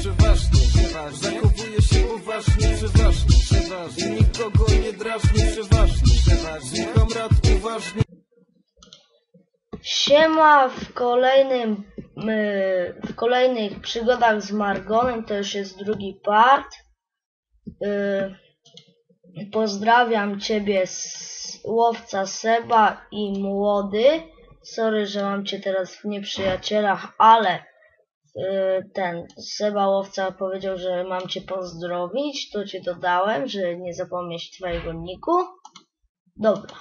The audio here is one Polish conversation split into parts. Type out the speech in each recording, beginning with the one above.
Przeważnie, Zachowuje się poważnie, przeważnie, przeważnie. Nikogo nie drażni, przeważnie, przeważnie. Słucham rad uważnie. Siema w kolejnym y, w kolejnych przygodach z Margonem, to już jest drugi part. Pozdrawiam ciebie łowca Seba i młody. Sorry, że mam cię teraz w nieprzyjacielach, ale y, ten Seba łowca powiedział, że mam cię pozdrowić, to cię dodałem, że nie zapomnieć twojego niku. Dobra.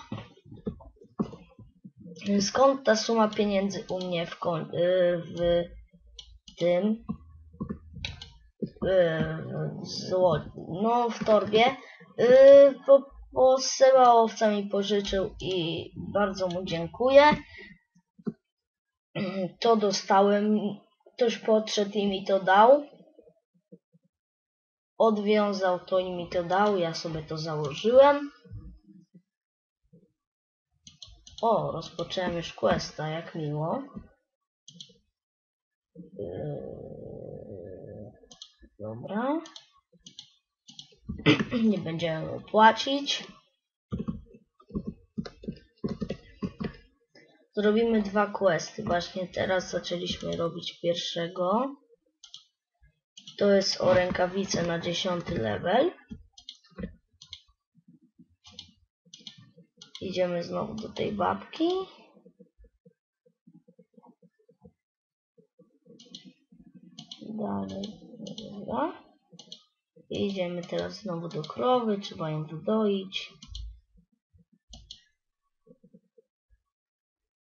Skąd ta suma pieniędzy u mnie w, y, w tym y, w zło, no w torbie y, bo Seba Łowca mi pożyczył i bardzo mu dziękuję to dostałem ktoś podszedł i mi to dał odwiązał to i mi to dał ja sobie to założyłem o, rozpocząłem już questa, jak miło. Yy, dobra. Nie będziemy płacić. Zrobimy dwa questy. Właśnie teraz zaczęliśmy robić pierwszego. To jest o rękawice na 10 level. Idziemy znowu do tej babki. Dalej, dobra. Idziemy teraz znowu do krowy, trzeba ją wydoić.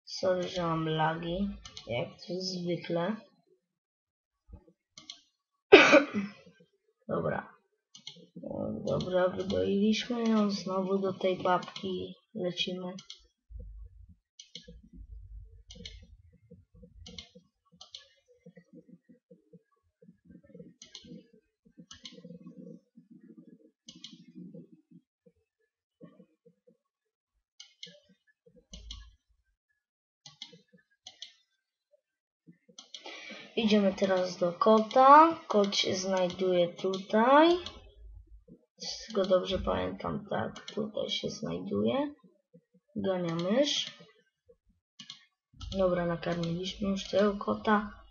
Sorry, że mam lagi, jak to zwykle. Dobra. O, Dobra, wydoiliśmy ją, znowu do tej babki lecimy. Idziemy teraz do kota. Kot się znajduje tutaj. Z tego dobrze pamiętam, tak, tutaj się znajduje. Gania mysz. Dobra, nakarmiliśmy już tego kota.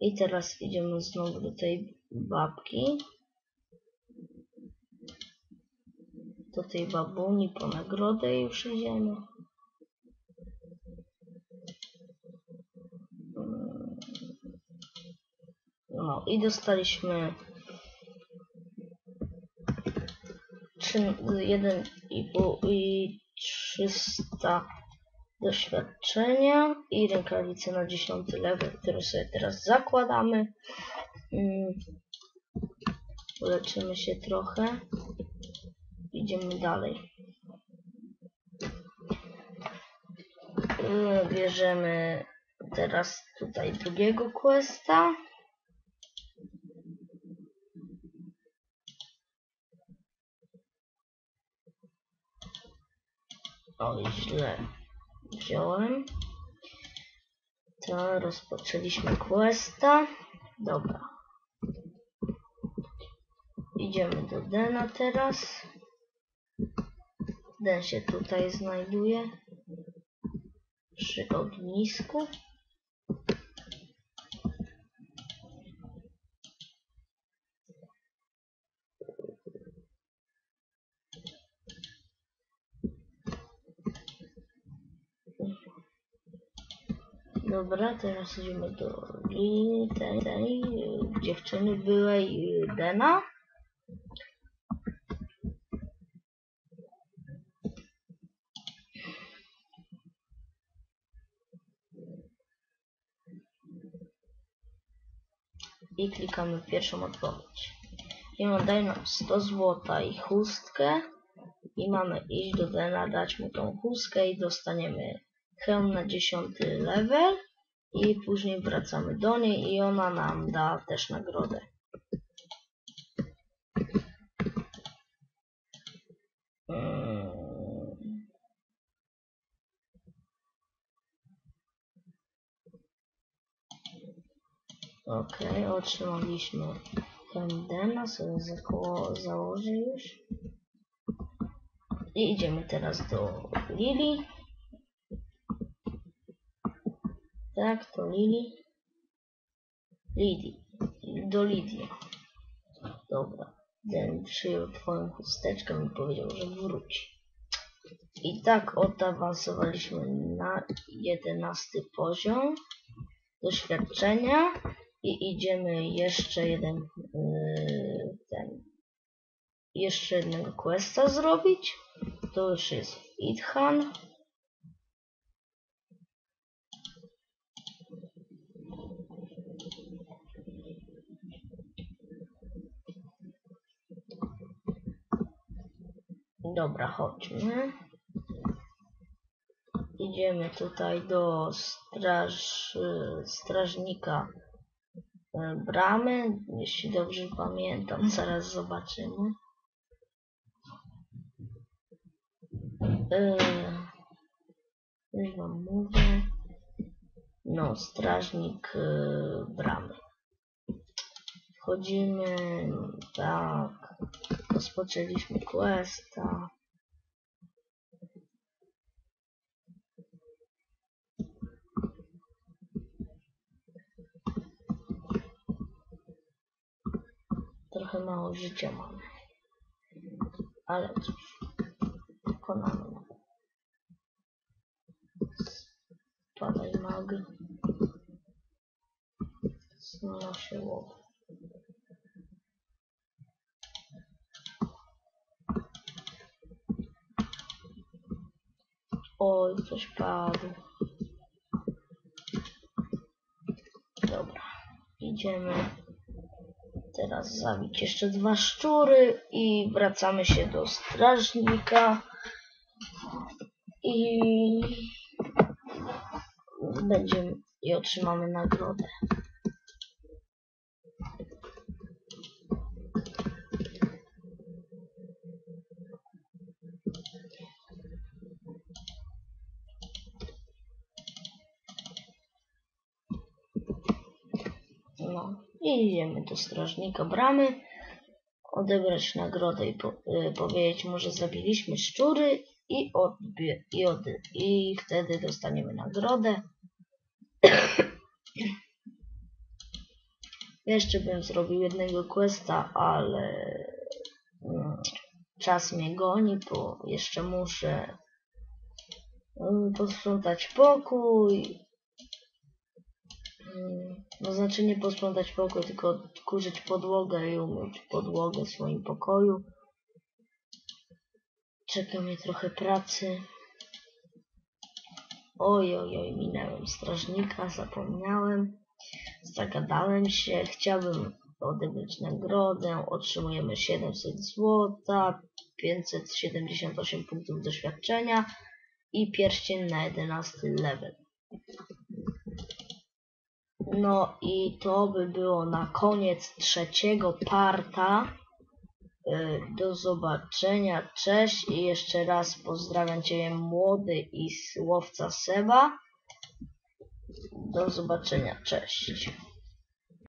I teraz idziemy znowu do tej babki. Do tej babuni po nagrodę już idziemy. No i dostaliśmy trzy- jeden i pół i 300 doświadczenia i rękawice na 10 level, które sobie teraz zakładamy. Mm. Uleczymy się trochę. Idziemy dalej. Mm, Bierzemy teraz tutaj drugiego questa. Oj, źle wziąłem. To rozpoczęliśmy questa. Dobra. Idziemy do Dena teraz. Den się tutaj znajduje. Przy ognisku. Dobra, teraz idziemy do tej, tej dziewczyny byłej Dena. I klikamy pierwszą odpowiedź. I on daje nam 100 złota i chustkę. I mamy iść do Dena, dać mu tą chustkę i dostaniemy hełm na 10 level i później wracamy do niej i ona nam da też nagrodę. Ok, otrzymaliśmy Hemdena, sobie za koło założę już. I idziemy teraz do Lili. Tak, to Lili. Lidii. Do Lidii. Dobra. Ten przyjął twoją chusteczkę i powiedział, że wróci. I tak odawansowaliśmy na jedenasty poziom doświadczenia i idziemy jeszcze jeden yy, ten jeszcze jednego questa zrobić. To już jest Idhan. Dobra, chodźmy. Idziemy tutaj do straż, strażnika y, bramy, jeśli dobrze pamiętam, zaraz zobaczymy. Yy, już wam mówię. No, strażnik yy, bramy. Wchodzimy, tak. Rozpoczęliśmy questa. Trochę mało życia mamy. Ale cóż, pokonamy. Spadaj mag. Znalazł się Oj, coś padł. Dobra, idziemy teraz zabić jeszcze dwa szczury i wracamy się do strażnika i będziemy i otrzymamy nagrodę. No i idziemy do strażnika bramy, odebrać nagrodę i po, y, powiedzieć mu, że zabiliśmy szczury i, odbie, i, od, i wtedy dostaniemy nagrodę. Jeszcze bym zrobił jednego questa, ale mm, czas mnie goni, bo jeszcze muszę mm, posprzątać pokój. Mm, No znaczy nie posprzątać pokój, tylko odkurzyć podłogę i umyć podłogę w swoim pokoju. Czeka mnie trochę pracy. Oj, oj, oj, minąłem strażnika, zapomniałem. Zagadałem się, chciałbym odebrać nagrodę. Otrzymujemy 700 złota, 578 punktów doświadczenia i pierścień na 11 level. No i to by było na koniec trzeciego parta. Y, Do zobaczenia, cześć i jeszcze raz pozdrawiam Cię młody i łowca Seba. Do zobaczenia, cześć.